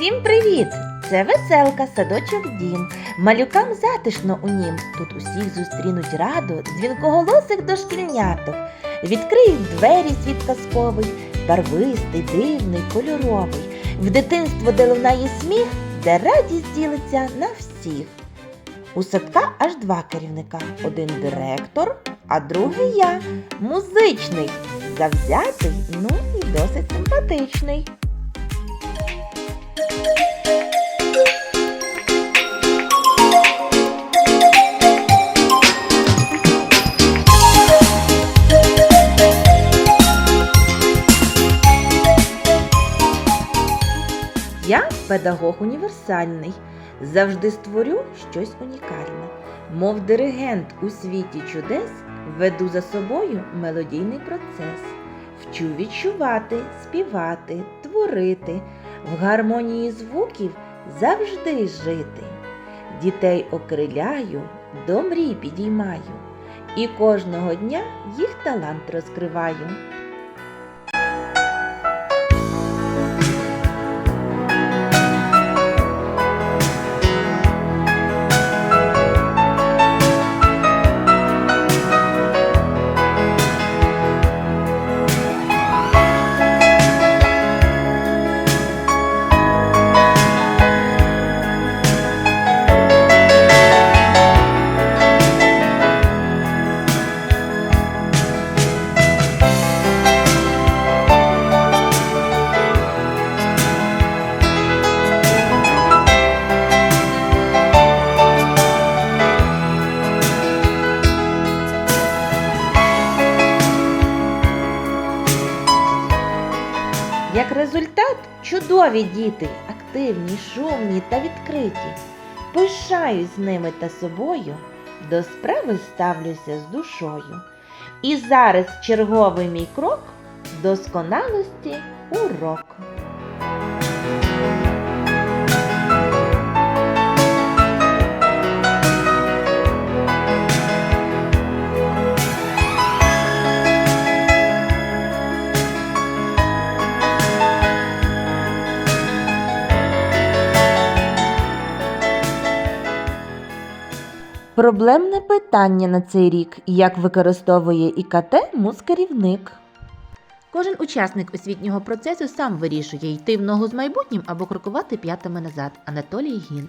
Усім привіт! Це веселка, садочок дім. Малюкам затишно у нім. Тут усіх зустрінуть радо, дзвінкоголосих дошкільняток. Відкриють двері світ казковий, барвистий, дивний, кольоровий. В дитинство, де лунає сміх, де радість ділиться на всіх. У садка аж два керівника: один директор, а другий я, музичний, завзятий, ну і досить симпатичний. Я педагог універсальний, завжди створю щось унікальне. Мов диригент у світі чудес, веду за собою мелодійний процес. Вчу відчувати, співати, творити, в гармонії звуків завжди жити. Дітей окриляю, до мрій підіймаю, і кожного дня їх талант розкриваю. Результат, чудові діти, активні, шумні та відкриті. Пишаюсь з ними та собою, до справи ставлюся з душою. І зараз черговий мій крок досконалості урок. Проблемне питання на цей рік, як використовує ІКТ музкерівник. Кожен учасник освітнього процесу сам вирішує йти в ногу з майбутнім або крокувати п'ятами назад. Анатолій Гін.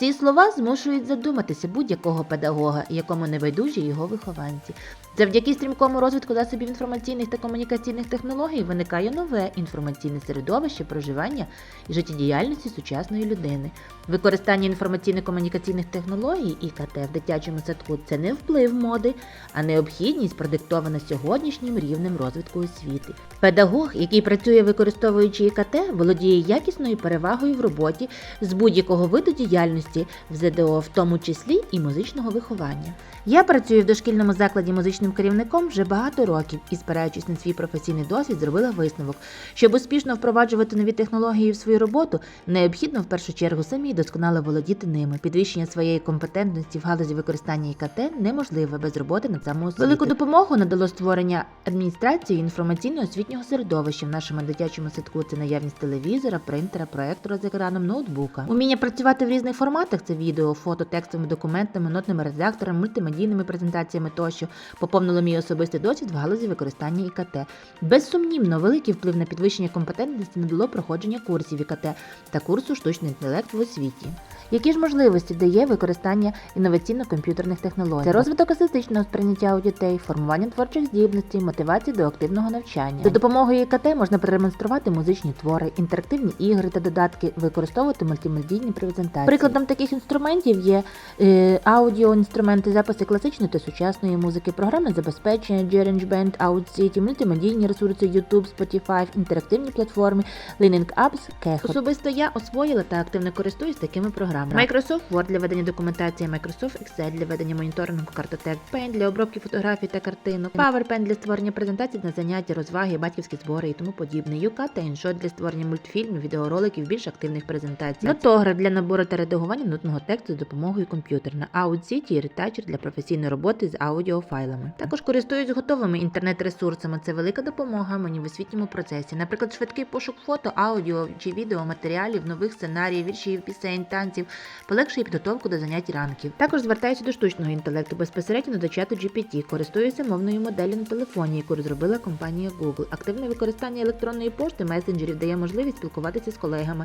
Ці слова змушують задуматися будь-якого педагога, якому не байдужі його вихованці. Завдяки стрімкому розвитку засобів інформаційних та комунікаційних технологій виникає нове інформаційне середовище проживання і життєдіяльності сучасної людини. Використання інформаційно-комунікаційних технологій ІКТ в дитячому садку це не вплив моди, а необхідність, продиктована сьогоднішнім рівнем розвитку освіти. Педагог, який працює використовуючи ІКТ, володіє якісною перевагою в роботі з будь-якого виду діяльності в ЗДО, в тому числі і музичного виховання. Я працюю в дошкільному закладі музичним керівником вже багато років і, спираючись на свій професійний досвід, зробила висновок, щоб успішно впроваджувати нові технології в свою роботу, необхідно в першу чергу самі досконало володіти ними. Підвищення своєї компетентності в галузі використання ІКТ неможливе без роботи над самоосвіти. Велику допомогу надало створення адміністрації інформаційно-освітнього середовища в нашому дитячому садку. Це наявність телевізора, принтера, проектора з екраном, ноутбука. Уміння працювати в різних форматах це відео, фото, текстовими документами, нотними редакторами, мультимедійними презентаціями тощо поповнило мій особистий досвід в галузі використання ІКТ. Безсумнівно, великий вплив на підвищення компетентності надало проходження курсів ІКТ та курсу штучний інтелект в освіті. Які ж можливості дає використання інноваційно-комп'ютерних технологій? Це розвиток естетичного сприйняття у дітей, формування творчих здібностей, мотивації до активного навчання. За допомогою ІКТ можна продемонструвати музичні твори, інтерактивні ігри та додатки, використовувати мультимедійні презентації. Прикладом таких інструментів є е, аудіоінструменти, записи класичної та сучасної музики, програмне забезпечення GarageBand, OutCity, мультимедійні ресурси YouTube, Spotify, інтерактивні платформи, Learning Apps, Kehot. Особисто я освоїла та активно користуюсь такими програмами. Microsoft Word для ведення документації, Microsoft Excel для ведення моніторингу картотек, Paint для обробки фотографій та картинок, PowerPoint для створення презентацій на заняття, розваги, батьківські збори і тому подібне, UCAT та InShot для створення мультфільмів, відеороликів, більш активних презентацій, Notograph для набору та редагування формування нотного тексту з допомогою комп'ютера на Audacity і Retoucher для професійної роботи з аудіофайлами. Також користуюсь готовими інтернет-ресурсами. Це велика допомога мені в освітньому процесі. Наприклад, швидкий пошук фото, аудіо чи відео матеріалів, нових сценаріїв, віршів, пісень, танців, полегшує підготовку до занять ранків. Також звертаюся до штучного інтелекту безпосередньо до чату GPT. Користуюся мовною моделлю на телефоні, яку розробила компанія Google. Активне використання електронної пошти месенджерів дає можливість спілкуватися з колегами,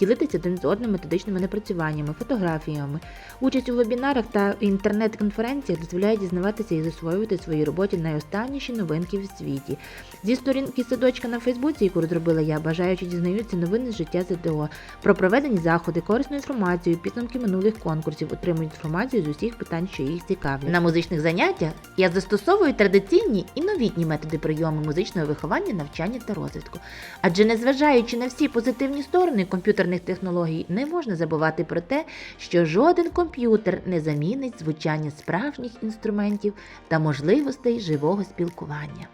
ділитися один з одним методичними напрацюваннями, фотографіями. Участь у вебінарах та інтернет-конференціях дозволяє дізнаватися і засвоювати в своїй роботі найостанніші новинки в світі. Зі сторінки садочка на Фейсбуці, яку розробила я, бажаючи дізнаються новини з життя ЗТО, про проведені заходи, корисну інформацію, підсумки минулих конкурсів, отримують інформацію з усіх питань, що їх цікавлять. На музичних заняттях я застосовую традиційні і новітні методи прийому музичного виховання, навчання та розвитку. Адже незважаючи на всі позитивні сторони комп'ютерних технологій, не можна забувати про те, що жоден комп'ютер не замінить звучання справжніх інструментів та можливостей живого спілкування.